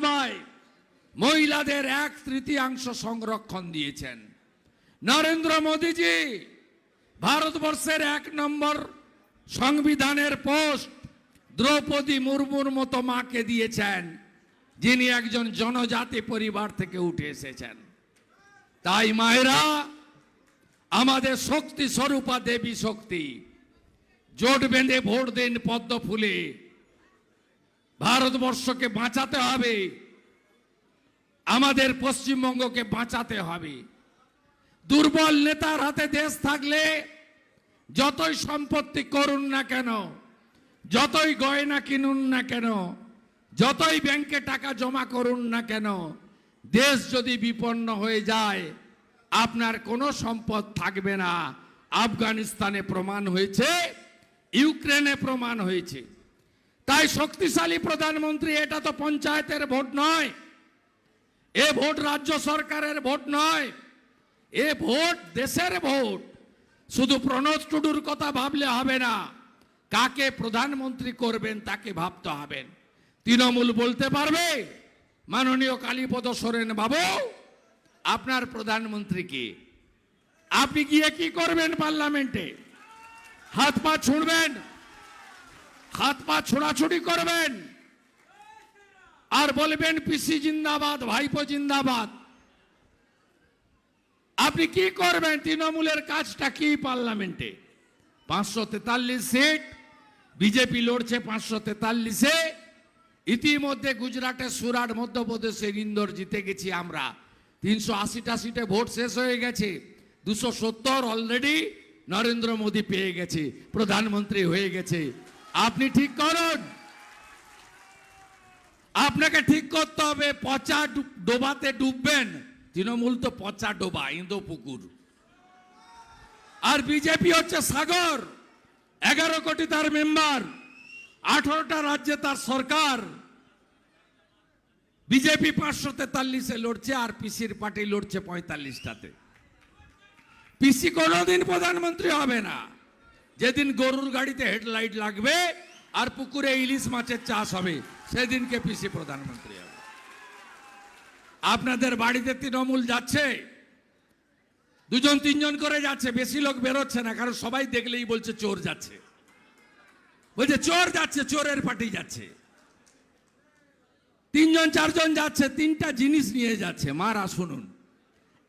বিধানসভায় মহিলাদের এক তৃতীয়াংশ সংরক্ষণ দিয়েছেন। নরেন্দ্র মোদীজি, ভারতবর্ষের এক নম্বর সংবিধানের পোস্ট দ্রৌপদী মুর্মুর মতো মাকে দিয়েছেন, যিনি একজন জনজাতি পরিবার থেকে উঠে এসেছেন। তাই মায়েরা, আমাদের শক্তি স্বরূপা দেবী শক্তি, জোট বেঁধে ভোট দিন পদ্ম ফুলে। ভারতবর্ষকে বাঁচাতে হবে। আমাদের পশ্চিমবঙ্গকে বাঁচাতে হবে। দুর্বল নেতার হাতে দেশ থাকলে যতই সম্পত্তি করুন না কেন, যতই গয়না কিনুন না কেন, যতই ব্যাংকে টাকা জমা করুন না কেন, দেশ যদি বিপন্ন হয়ে যায়, আপনার কোনো সম্পদ থাকবে না। আফগানিস্তানে প্রমাণ হয়েছে, ইউক্রেনে প্রমাণ হয়েছে। তাই শক্তিশালী প্রধানমন্ত্রী, এটা তো পঞ্চায়েতের ভোট নয়। এ ভোট রাজ্য সরকারের ভোট নয়। এ ভোট দেশের ভোট। শুধু প্রণোদ টুডুর কথা ভাবলে হবে না। কাকে প্রধানমন্ত্রী করবেন তাকে ভাবতে হবেন তৃণমূল বলতে পারবে, মাননীয় কালীপদ সোরেন বাবু, আপনার প্রধানমন্ত্রী কি? আপনি গিয়ে কি করবেন পার্লামেন্টে? হাত পা ছুঁড়বেন? হাত পা ছোড়াছুড়ি করবেন। আর বলবেন, পিসি জিন্দাবাদ, ভাইপো জিন্দাবাদ। আপনি কি করবেন? তৃণমূলের কাজটা কি পার্লামেন্টে? পাঁচশো তেতাল্লিশ সিট, বিজেপি লড়ছে পাঁচশো তেতাল্লিশে ইতিমধ্যে গুজরাটে সুরাট মধ্যপ্রদেশের ইন্দোর জিতে গেছি আমরা। তিনশো আশিটা সিটে ভোট শেষ হয়ে গেছে। দুশো সত্তর অলরেডি নরেন্দ্র মোদী পেয়ে গেছে, প্রধানমন্ত্রী হয়ে গেছে। আপনি ঠিক করুন। আপনাকে ঠিক করতে হবে, পচা ডোবাতে ডুববেন। তৃণমূল তো পচা ডোবা, ইন্দো পুকুর। আর বিজেপি হচ্ছে সাগর। এগারো কোটি তার মেম্বার। আঠারোটা রাজ্যে তার সরকার। বিজেপি পাঁচশো তেতাল্লিশে লড়ছে, আর পিসির পার্টি লড়ছে পঁয়তাল্লিশটাতে। পিসি কোনোদিন প্রধানমন্ত্রী হবে না। যেদিন গরুর গাড়িতে হেডলাইট লাগবে আর পুকুরে ইলিশ মাছের চাষ হবে, সেদিনকে পিসি প্রধানমন্ত্রী হবে। আপনাদের বাড়িতে তৃণমূল যাচ্ছে, দুজন তিনজন করে যাচ্ছে, বেশি লোক বেরোচ্ছে না, কারণ সবাই দেখলেই বলছে চোর যাচ্ছে। বলছে চোর যাচ্ছে, চোরের পার্টি যাচ্ছে। তিনজন, চারজন যাচ্ছে, তিনটা জিনিস নিয়ে যাচ্ছে। মারা, শুনুন,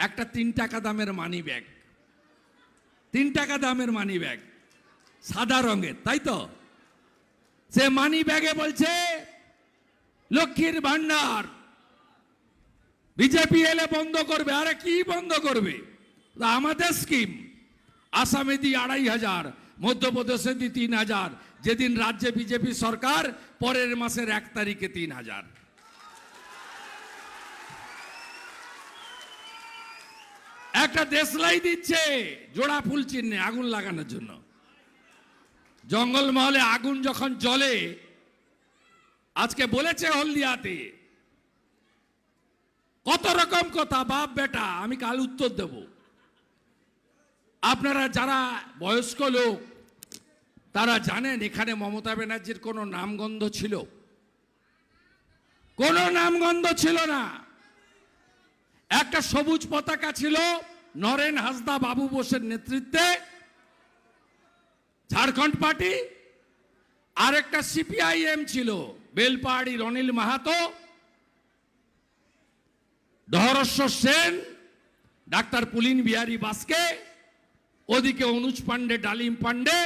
একটা তিন টাকা দামের মানি ব্যাগ তিন টাকা দামের মানি ব্যাগ সাদা রঙের, তাই তো? সে মানি ব্যাগে বলছে, লক্ষ্মীর ভান্ডার বিজেপি এলে বন্ধ করবে, আরে কি বন্ধ করবে? আমাদের স্কিম আসামে দি আড়াই হাজার, মধ্যপ্রদেশে দি তিন হাজার, যেদিন রাজ্যে বিজেপি সরকার, পরের মাসের এক তারিখে তিন হাজার। একটা দেশলাই দিচ্ছে, জোড়া ফুল চিহ্নে আগুন লাগানোর জন্য। জঙ্গলমহলে আগুন যখন জ্বলে, আজকে বলেছে হলদিয়াতে, কত রকম কথা, বাপ বেটা, আমি কাল উত্তর দেব। আপনারা যারা বয়স্ক লোক, তারা জানেন এখানে মমতা ব্যানার্জির কোনো নামগন্ধ ছিল। কোনো নামগন্ধ ছিল না। একটা সবুজ পতাকা ছিল নরেন হাসদা বাবু বোসের নেতৃত্বে। ঝাড়খণ্ড পার্টি আর একটা সিপিআইএম ছিল, বেলপাহাড়ি অনিল মাহাতো ধরেশ্বর সেন, ডাক্তার পুলিন বিহারী বাসকে, ওদিকে অনুজ পাণ্ডে, ডালিম পাণ্ডে,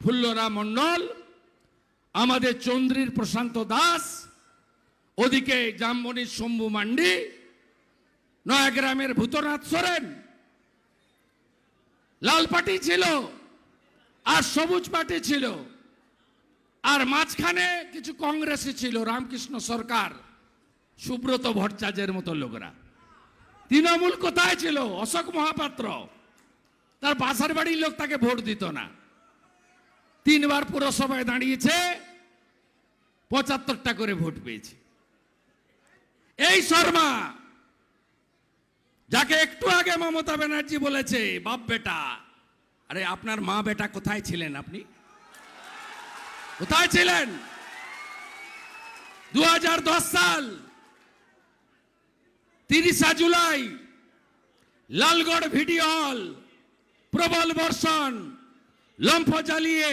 ফুল্লরা মণ্ডল আমাদের চন্দ্রীর প্রশান্ত দাস, ওদিকে জামবনির শম্ভু মান্ডি, নয়াগ্রামের ভূতনাথ সোরেন। লাল ছিল আর সবুজ পার্টি ছিল। আর মাঝখানে কিছু কংগ্রেসই ছিল, রামকৃষ্ণ সরকার, সুব্রত ভট্টাচার্যের মতো লোকরা। তৃণমূল কোথায় ছিল? অশোক মহাপাত্র। তার বাসার বাড়ির লোক তাকে ভোট দিত না। তিনবার পুরসভায় দাঁড়িয়েছে, পঁচাত্তরটা করে ভোট পেয়েছে। এই শর্মা, যাকে একটু আগে মমতা ব্যানার্জি বলেছে, বাপ বেটা আরে আপনার মা বেটা কোথায় ছিলেন আপনি? কোথায় ছিলেন? দু হাজার দশ সাল, তিরিশা জুলাই, লালগড় ভিডিও হল, প্রবল বর্ষণ, লম্ফ জ্বালিয়ে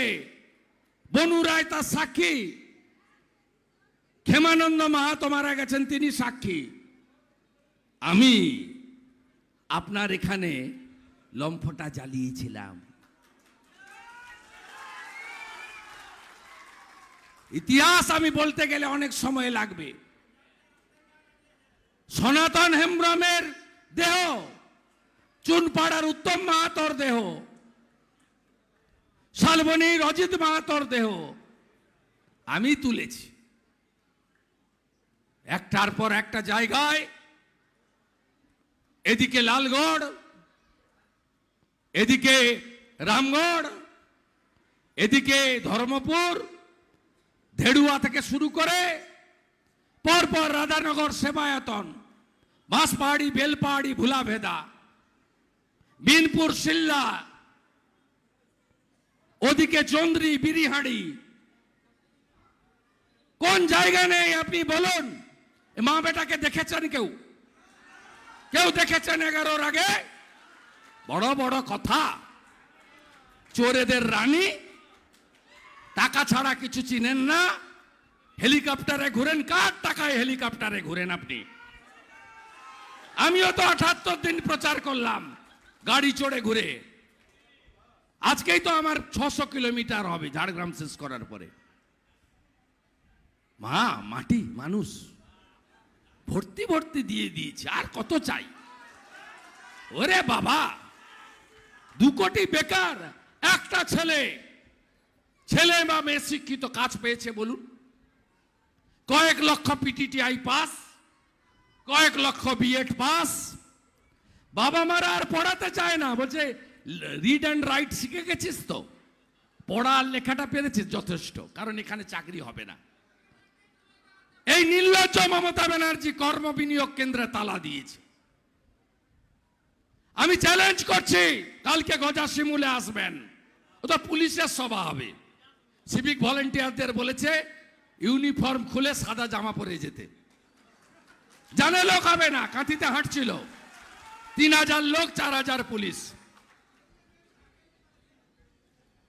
বনু রায় তার সাক্ষী, ক্ষেমানন্দ মাহাতো মারা গেছেন, তিনি সাক্ষী। আমি আপনার এখানে লম্ফটা জ্বালিয়েছিলাম। ইতিহাস আমি বলতে গেলে অনেক সময় লাগবে। সনাতন হেমব্রমের দেহ, চুনপাড়ার উত্তম মাহাতর দেহ শালবনীর অজিত মাহাতর দেহ আমি তুলেছি। একটার পর একটা জায়গায়, এদিকে লালগড় এদিকে রামগড়, এদিকে ধর্মপুর, ধেড়ুয়া থেকে শুরু করে পরপর রাধানগর সেবায়তন, বাঁশপাহাড়ি, বেলপাহাড়ি, ভুলাভেদা, বিনপুর, সিল্লা, ওদিকে চন্দ্রি, বিরিহাড়ি। কোন জায়গা নেই আপনি বলুন? মা বেটাকে দেখেছেন কেউ? কেউ দেখেছেন এগারোর আগে? বড় বড় কথা। চোরেদের রানী, টাকা ছাড়া কিছু চিনেন না। হেলিকপ্টারে ঘুরেন, কার টাকায় হেলিকপ্টারে ঘুরেন আপনি? আমিও তো আঠাত্তর দিন প্রচার করলাম, গাড়ি চড়ে ঘুরে। আজকেই তো আমার ছশো কিলোমিটার হবে ঝাড়গ্রাম শেষ করার পরে। মা, মাটি, মানুষ, ভর্তি ভর্তি দিয়ে দিয়েছে, আর কত চাই? ওরে বাবা! দু কোটি বেকার, একটা ছেলে। ছেলে বা মেয়ে শিক্ষিত কাজ পেয়েছে, বলুন। কয়েক লক্ষ পিটিটিআই পাস কয়েক লক্ষ বিএড পাস বাবা মারা আর পড়াতে চায় না, বলছে রিড অ্যান্ড রাইট শিখে গেছিস তো? পড়া আর লেখাটা পেরেছিস যথেষ্ট, কারণ এখানে চাকরি হবে না। এই নির্লজ্জ মমতা ব্যানার্জি কর্ম বিনিয়োগ কেন্দ্রে তালা দিয়েছে। আমি চ্যালেঞ্জ করছি, কালকে গজা শিমুলে আসবেন। ওটা পুলিশের সভা হবে। সিভিক ভলেন্টিয়ারদের বলেছে ইউনিফর্ম খুলে সাদা জামা পরে যেতে। জানে লোক হবে না, কাঁথিতে হাঁটছিল। তিন হাজার লোক, চার হাজার পুলিশ।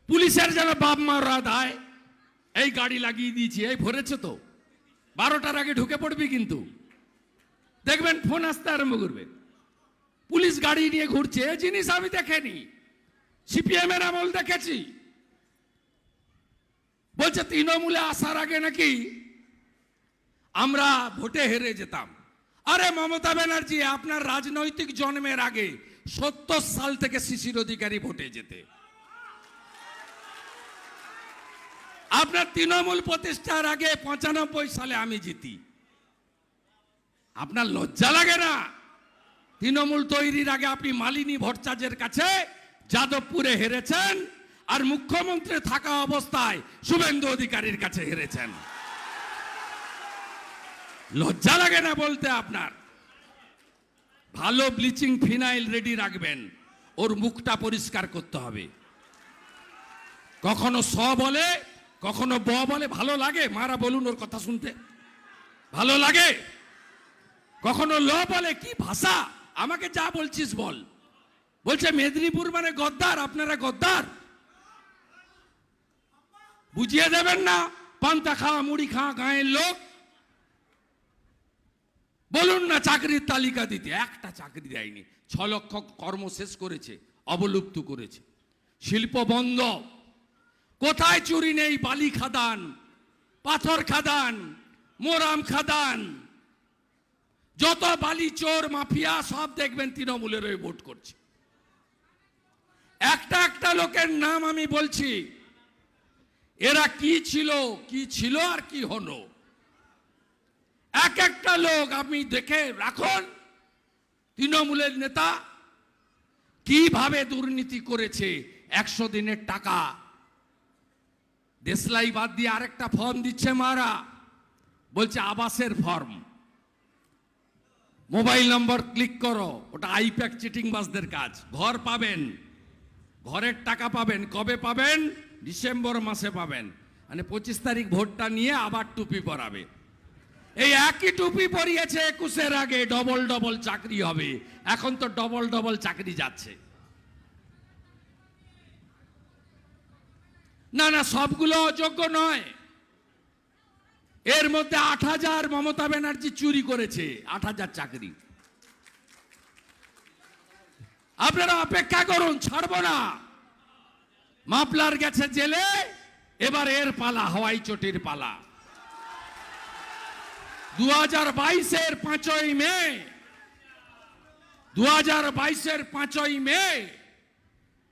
পুলিশের যেন বাপ মারা দায় এই গাড়ি লাগিয়ে দিয়েছি, এই ভরেছে তো। বারোটার আগে ঢুকে পড়বি কিন্তু। দেখবেন ফোন আসতে আরম্ভ করবে। পুলিশ গাড়ি নিয়ে ঘুরছে জিনিস আমি দেখেনি। সিপিএম এর আমল দেখেছি। বলছে, তৃণমূলে আসার আগে নাকি আমরা ভোটে হেরে যেতাম। আরে, মমতা ব্যানার্জি, আপনার রাজনৈতিক জন্মের আগে সত্তর সাল থেকে শিশির অধিকারী ভোটে যেতে। আপনার তৃণমূল প্রতিষ্ঠার আগে পঁচানব্বই সালে আমি জিতি। আপনার লজ্জা লাগে না? তৃণমূল তৈরির আগে আপনি মালিনী ভট্টাচার্যের কাছে যাদবপুরে হেরেছেন আর মুখ্যমন্ত্রী থাকা অবস্থায় শুভেন্দু অধিকারীর কাছে হেরেছেন। লজ্জা লাগে না বলতে আপনার। ভালো ব্লিচিং ফিনাইল রেডি রাখবেন, ওর মুখটা পরিষ্কার করতে হবে। কখনো স বলে, কখনো ব বলে, ভালো লাগে? মারা বলুন ওর কথা শুনতে। ভালো লাগে? কখনো ল বলে, কি ভাষা? আমাকে যা বলছিস বল। বলছে, মেদিনীপুর মানে গদ্দার, আপনারা গদ্দার? বুঝিয়ে দেবেন না, পান্তা খাওয়া, মুড়ি খাওয়া, গাঁয়ের লোক। বলুন না চাকরির তালিকা দিতে, একটা চাকরি দেয়নি, ছ লক্ষ কর্ম শেষ করেছে, অবলুপ্ত করেছে। শিল্প বন্ধ। কোথায় চুরি নেই বালি খাদান, পাথর খাদান, মোরাম খাদান? যত বালি, চোর, মাফিয়া সব দেখবেন তৃণমূলের ওই ভোট করছে। একটা একটা লোকের নাম আমি বলছি, এরা কি ছিল কি ছিল আর কি হলো। এক একটা লোক আপনি দেখে রাখুন, তৃণমূলের নেতা কীভাবে দুর্নীতি করেছে, একশো দিনের টাকা। দেশলাই বাদ দিয়ে আরেকটা ফর্ম দিচ্ছে মারা। বলছে আবাসের ফর্ম মোবাইল নম্বর ক্লিক করো, ওটা আইপ্যাক চিটিং বাসদের কাজ। ঘর পাবেন, ঘরের টাকা পাবেন, কবে পাবেন? ডিসেম্বর মাসে পাবেন। মানে পঁচিশ তারিখ ভোটটা নিয়ে আবার টুপি পরাবে। এই একই টুপি পরিয়েছে একুশের আগে, ডবল ডবল চাকরি হবে। এখন তো ডবল ডবল চাকরি যাচ্ছে। না না, সবগুলো অযোগ্য নয়। এর মধ্যে আট হাজার মমতা ব্যানার্জি চুরি করেছে, আট হাজার চাকরি। আপনারা অপেক্ষা করুন, ছাড়ব না। মাপলার গেছে জেলে, এবার এর পালা, হওয়াই চটির পালা। দু হাজার বাইশের পাঁচই মে দু হাজার বাইশের পাঁচই মে,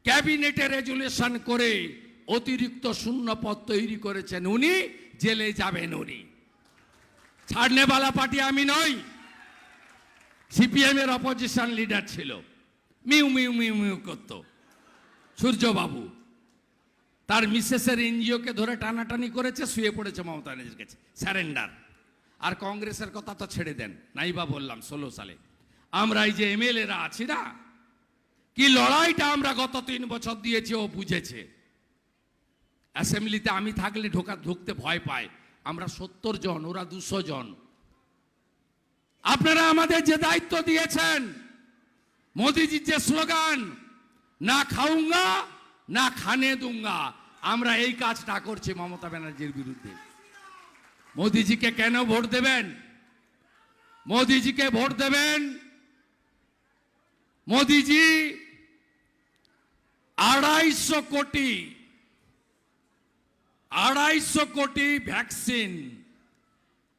ক্যাবিনেটে রেজুলেশন করে অতিরিক্ত শূন্য পদ তৈরি করেছেন উনি। জেলে যাবেন উনি। ছাড়নেওয়ালা পার্টি আমি নই। সিপিএম এর অপোজিশন লিডার ছিল। মিউ মিউ মিউ মিউ করত। সূর্যবাবু, তার মিসেসের এনজিওকে ধরে টানাটানি করেছে, শুয়ে পড়েছে মমতা ব্যানার্জির কাছে। স্যারেন্ডার আর কংগ্রেসের কথা তো ছেড়ে দেন। নাইবা বললাম, ষোলো সালে। আমরা এই যে এমএলএরা আছি না, কি লড়াইটা আমরা গত তিন বছর দিয়েছি ও বুঝেছে। অ্যাসেম্বলিতে আমি থাকলে ঢোকা, ঢুকতে ভয় পায়। আমরা সত্তর জন, ওরা দুশো জন। আপনারা আমাদের যে দায়িত্ব দিয়েছেন, মোদিজির যে স্লোগান, না খাউঙ্গা না খানে দুঙ্গা। আমরা এই কাজটা করছি মমতা ব্যানার্জির বিরুদ্ধে। মোদিজিকে কেন ভোট দেবেন? মোদিজিকে ভোট দেবেন? মোদিজি আড়াইশো কোটি আড়াইশো কোটি ভ্যাকসিন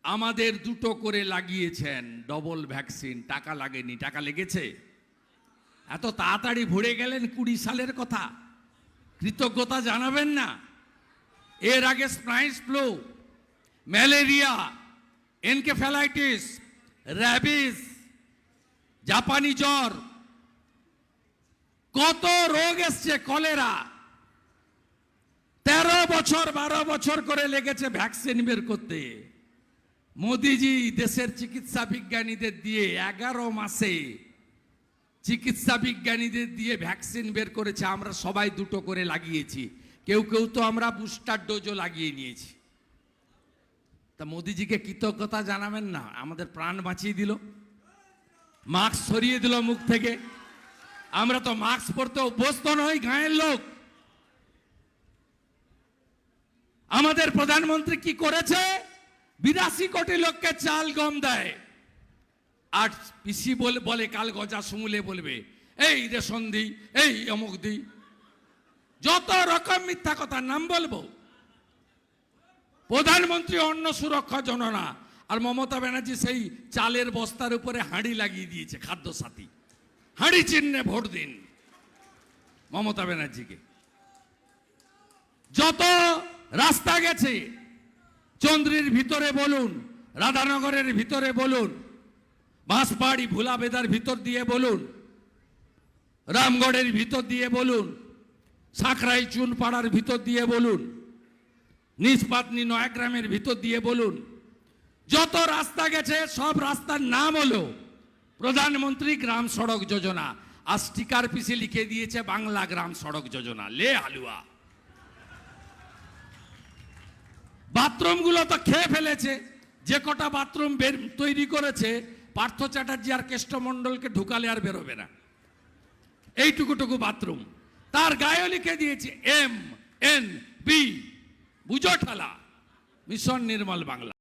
আমাদের দুটো করে লাগিয়েছেন, ডবল ভ্যাকসিন। টাকা লাগেনি, টাকা লেগেছে? এত তাড়াতাড়ি ভরে গেলেন কুড়ি সালের কথা। কৃতজ্ঞতা জানাবেন না। এর আগে স্প্রাইস ফ্লু, ম্যালেরিয়া, এনকেফ্যালাইটিস, র্যাবিস, জাপানি জ্বর, কত রোগ এসছে, কলেরা। তেরো বছর, বারো বছর করে লেগেছে ভ্যাকসিন বের করতে। মোদিজি দেশের চিকিৎসা বিজ্ঞানীদের দিয়ে এগারো মাসে চিকিৎসা বিজ্ঞানীদের দিয়ে ভ্যাকসিন বের করেছে, আমরা সবাই দুটো করে লাগিয়েছি। কেউ কেউ তো আমরা বুস্টার ডোজও লাগিয়ে নিয়েছি। তা মোদিজিকে কৃতজ্ঞতা জানাবেন না, আমাদের প্রাণ বাঁচিয়ে দিল। মাস্ক সরিয়ে দিল মুখ থেকে। আমরা তো মাস্ক পরতে অভ্যস্ত নই, গাঁয়ের লোক। আমাদের প্রধানমন্ত্রী কি করেছে? বিরাশি কোটি লোককে চাল গম দেয়। আর পিসি বলে কাল গজা শুমুলে বলবে, এই রেশন দিই এই অমুক দিই যত রকম মিথ্যা কথা নাম বলব, প্রধানমন্ত্রী অন্ন সুরক্ষা জননা আর মমতা ব্যানার্জি সেই চালের বস্তার উপরে হাঁড়ি লাগিয়ে দিয়েছে, খাদ্য সাথী। হাঁড়ি চিহ্নে ভোট দিন মমতা ব্যানার্জিকে। যত রাস্তা গেছে। চন্দ্রির ভিতরে বলুন, রাধানগরের ভিতরে বলুন বাঁশপাড়ি ভুলাবেদার ভিতর দিয়ে বলুন, রামগড়ের ভিতর দিয়ে বলুন সাঁকরাই চুনপাড়ার ভিতর দিয়ে বলুন, নিষ্পাতনি নয়াগ্রামের ভিতর দিয়ে বলুন, যত রাস্তা গেছে, সব রাস্তার নাম হলো প্রধানমন্ত্রী গ্রাম সড়ক যোজনা। আর স্টিকার পিসে লিখে দিয়েছে বাংলা গ্রাম সড়ক যোজনা। লে হালুয়া। বাথরুমগুলো তো খেয়ে ফেলেছে। যে কটা বাথরুম বের তৈরি করেছে, পার্থ চ্যাটার্জি আর কেষ্টমণ্ডলকে ঢুকালে আর বেরোবে না। এইটুকুটুকু বাথরুম। তার গায়ে লিখে দিয়েছে এম, এন, বি বুঝো ঠালা মিশন নির্মল বাংলা।